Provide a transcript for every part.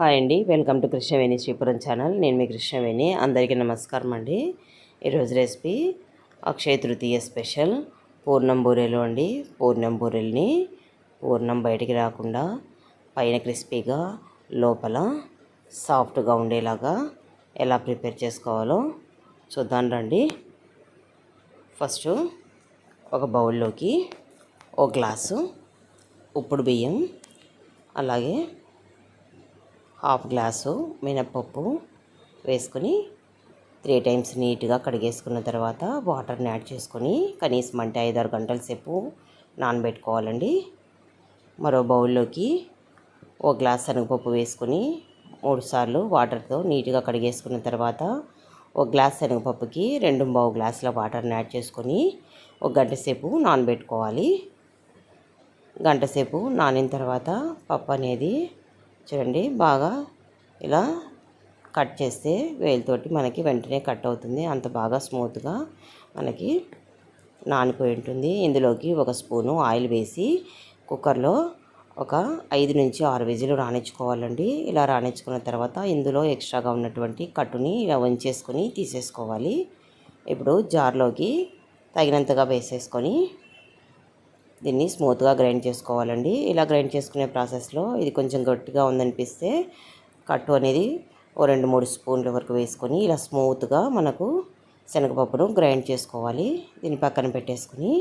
Hi అండి. Welcome to Krishnaveni Sripuram channel. నేను మీ కృష్ణవేణి అందరికీ నమస్కారం అండి. ఈరోజు రెసిపీ అక్షయ తృతీయ స్పెషల్. పూర్ణం బూరెలు అండి. పూర్ణం బూరెల్ని పూర్ణం బయటికి రాకుండా పైన క్రిస్పీగా లోపల సాఫ్ట్గా ఉండేలాగా ఎలా ప్రిపేర్ చేసుకోవాలో చూద్దాం రండి. ఫస్ట్ ఒక బౌల్లోకి ఒక గ్లాసు ఉప్పుడు బియ్యం అలాగే హాఫ్ గ్లాసు మినప్పప్పు వేసుకొని త్రీ టైమ్స్ నీట్గా కడిగేసుకున్న తర్వాత వాటర్ని యాడ్ చేసుకొని కనీసం అంటే ఐదారు గంటల సేపు నానబెట్టుకోవాలండి. మరో బౌల్లోకి ఒక గ్లాస్ శనగపప్పు వేసుకొని మూడు సార్లు వాటర్తో నీట్గా కడిగేసుకున్న తర్వాత ఒక గ్లాస్ శనగపప్పుకి రెండు బావు గ్లాసుల వాటర్ని యాడ్ చేసుకొని ఒక గంట సేపు నానబెట్టుకోవాలి. గంట సేపు నానిన తర్వాత పప్పు అనేది చూడండి బాగా ఇలా కట్ చేస్తే వేలుతోటి మనకి వెంటనే కట్ అవుతుంది. అంత బాగా స్మూత్గా మనకి నానిపోయి ఉంటుంది. ఇందులోకి ఒక స్పూను ఆయిల్ వేసి కుక్కర్లో ఒక ఐదు నుంచి ఆరు విజిలు రాణించుకోవాలండి. ఇలా రాణించుకున్న తర్వాత ఇందులో ఎక్స్ట్రాగా ఉన్నటువంటి కట్టుని ఇలా వంచేసుకొని తీసేసుకోవాలి. ఇప్పుడు జార్లోకి తగినంతగా వేసేసుకొని దీన్ని స్మూత్గా గ్రైండ్ చేసుకోవాలండి. ఇలా గ్రైండ్ చేసుకునే ప్రాసెస్లో ఇది కొంచెం గట్టిగా ఉందనిపిస్తే కట్టు అనేది ఓ రెండు మూడు స్పూన్ల వరకు వేసుకొని ఇలా స్మూత్గా మనకు శనగపప్పును గ్రైండ్ చేసుకోవాలి. దీన్ని పక్కన పెట్టేసుకొని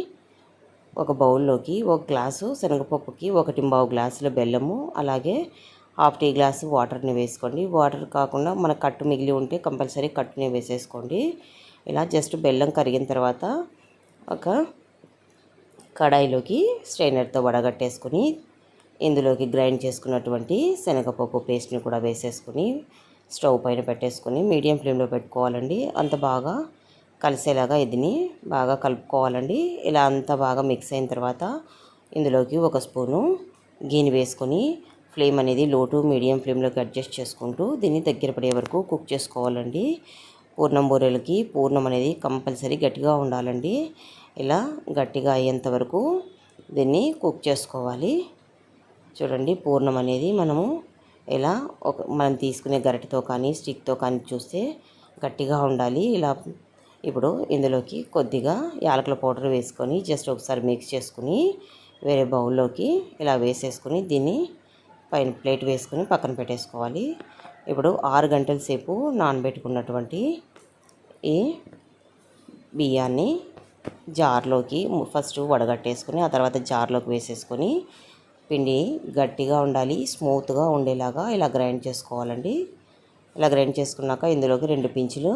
ఒక బౌల్లోకి ఒక గ్లాసు శనగపప్పుకి ఒకటి బావు గ్లాసుల బెల్లము అలాగే హాఫ్ టీ గ్లాసు వాటర్ని వేసుకోండి. వాటర్ కాకుండా మన కట్టు మిగిలి ఉంటే కంపల్సరీ కట్టుని వేసేసుకోండి. ఇలా జస్ట్ బెల్లం కరిగిన తర్వాత ఒక కడాయిలోకి స్ట్రైనర్తో వడగట్టేసుకుని ఇందులోకి గ్రైండ్ చేసుకున్నటువంటి శనగపప్పు పేస్ట్ని కూడా వేసేసుకుని స్టవ్ పైన పెట్టేసుకుని మీడియం ఫ్లేమ్లో పెట్టుకోవాలండి. అంత బాగా కలిసేలాగా ఇదిని బాగా కలుపుకోవాలండి. ఇలా అంతా బాగా మిక్స్ అయిన తర్వాత ఇందులోకి ఒక స్పూను గీని వేసుకొని ఫ్లేమ్ అనేది లో టు మీడియం ఫ్లేమ్లోకి అడ్జస్ట్ చేసుకుంటూ దీన్ని దగ్గర పడే వరకు కుక్ చేసుకోవాలండి. పూర్ణం బూరెలకి పూర్ణం అనేది కంపల్సరీ గట్టిగా ఉండాలండి. ఇలా గట్టిగా అయ్యేంత వరకు దీన్ని కుక్ చేసుకోవాలి. చూడండి పూర్ణం అనేది మనము ఇలా ఒక మనం తీసుకునే గరిటతో కానీ స్టిక్తో కానీ చూస్తే గట్టిగా ఉండాలి. ఇలా ఇప్పుడు ఇందులోకి కొద్దిగా యాలకుల పౌడర్ వేసుకొని జస్ట్ ఒకసారి మిక్స్ చేసుకుని వేరే బౌల్లోకి ఇలా వేసేసుకుని దీన్ని పైన ప్లేట్ వేసుకుని పక్కన పెట్టేసుకోవాలి. ఇప్పుడు ఆరు గంటల సేపు నానబెట్టుకున్నటువంటి ఈ బియ్యాన్ని జార్లోకి ఫస్ట్ వడగట్టేసుకొని ఆ తర్వాత జార్లోకి వేసేసుకొని పిండి గట్టిగా ఉండాలి స్మూత్గా ఉండేలాగా ఇలా గ్రైండ్ చేసుకోవాలండి. ఇలా గ్రైండ్ చేసుకున్నాక ఇందులోకి రెండు పించులు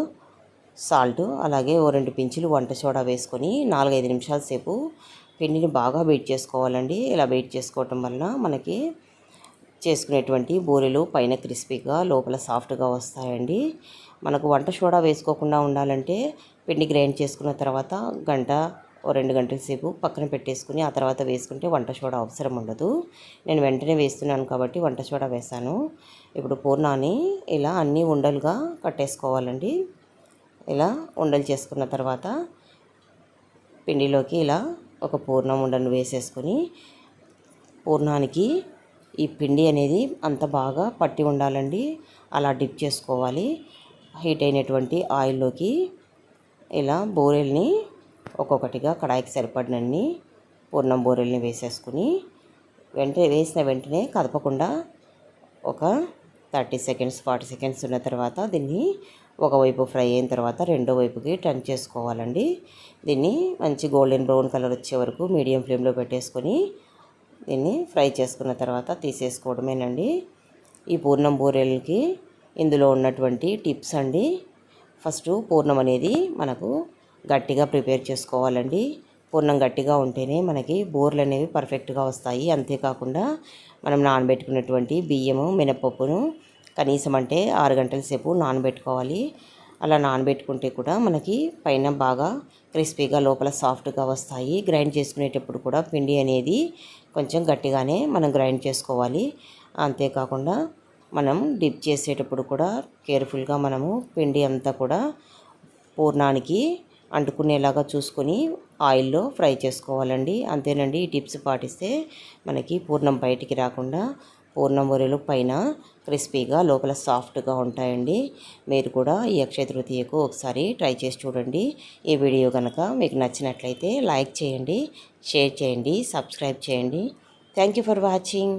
సాల్ట్ అలాగే ఓ రెండు పించులు వంట సోడా వేసుకొని నాలుగైదు నిమిషాల సేపు పిండిని బాగా వెయిట్ చేసుకోవాలండి. ఇలా వెయిట్ చేసుకోవటం వలన మనకి చేసుకునేటువంటి బూరెలు పైన క్రిస్పీగా లోపల సాఫ్ట్గా వస్తాయండి. మనకు వంట సోడా వేసుకోకుండా ఉండాలంటే పిండి గ్రైండ్ చేసుకున్న తర్వాత గంట ఓ రెండు గంటల సేపు పక్కన పెట్టేసుకుని ఆ తర్వాత వేసుకుంటే వంట సోడా అవసరం ఉండదు. నేను వెంటనే వేస్తున్నాను కాబట్టి వంట సోడా వేసాను ఇప్పుడు పూర్ణాన్ని ఇలా అన్నీ ఉండలుగా కట్టేసుకోవాలండి. ఇలా ఉండలు చేసుకున్న తర్వాత పిండిలోకి ఇలా ఒక పూర్ణం ఉండను వేసేసుకొని పూర్ణానికి ఈ పిండి అనేది అంత బాగా పట్టి ఉండాలండి. అలా డిప్ చేసుకోవాలి. హీట్ అయినటువంటి ఆయిల్లోకి ఇలా బోరెల్ని ఒక్కొక్కటిగా కడాయికి సరిపడినన్ని పూర్ణం బోరెల్ని వేసేసుకుని వెంటనే వేసిన వెంటనే కదపకుండా ఒక థర్టీ సెకండ్స్ ఫార్టీ సెకండ్స్ ఉన్న తర్వాత దీన్ని ఒకవైపు ఫ్రై అయిన తర్వాత రెండో వైపుకి టర్న్ చేసుకోవాలండి. దీన్ని మంచి గోల్డెన్ బ్రౌన్ కలర్ వచ్చే వరకు మీడియం ఫ్లేమ్లో పెట్టేసుకొని దీన్ని ఫ్రై చేసుకున్న తర్వాత తీసేసుకోవడమేనండి. ఈ పూర్ణం బూరెలకి ఇందులో ఉన్నటువంటి టిప్స్ అండి. ఫస్ట్ పూర్ణం అనేది మనకు గట్టిగా ప్రిపేర్ చేసుకోవాలండి. పూర్ణం గట్టిగా ఉంటేనే మనకి బోర్లు అనేవి పర్ఫెక్ట్గా వస్తాయి. అంతేకాకుండా మనం నానబెట్టుకున్నటువంటి బియ్యము మినపప్పును కనీసం అంటే ఆరు గంటల సేపు నానబెట్టుకోవాలి. అలా నానబెట్టుకుంటే కూడా మనకి పైన బాగా క్రిస్పీగా లోపల సాఫ్ట్గా వస్తాయి. గ్రైండ్ చేసుకునేటప్పుడు కూడా పిండి అనేది కొంచెం గట్టిగానే మనం గ్రైండ్ చేసుకోవాలి. అంతేకాకుండా మనం డిప్ చేసేటప్పుడు కూడా కేర్ఫుల్గా మనము పిండి అంతా కూడా పూర్ణానికి అంటుకునేలాగా చూసుకొని ఆయిల్లో ఫ్రై చేసుకోవాలండి. అంతేనండి ఈ టిప్స్ పాటిస్తే మనకి పూర్ణం బయటికి రాకుండా పూర్ణం బూరెలు పైన క్రిస్పీగా లోపల సాఫ్ట్గా ఉంటాయండి. మీరు కూడా ఈ అక్షయ తృతీయకు ఒకసారి ట్రై చేసి చూడండి. ఈ వీడియో కనుక మీకు నచ్చినట్లయితే లైక్ చేయండి షేర్ చేయండి సబ్స్క్రైబ్ చేయండి. Thank you for watching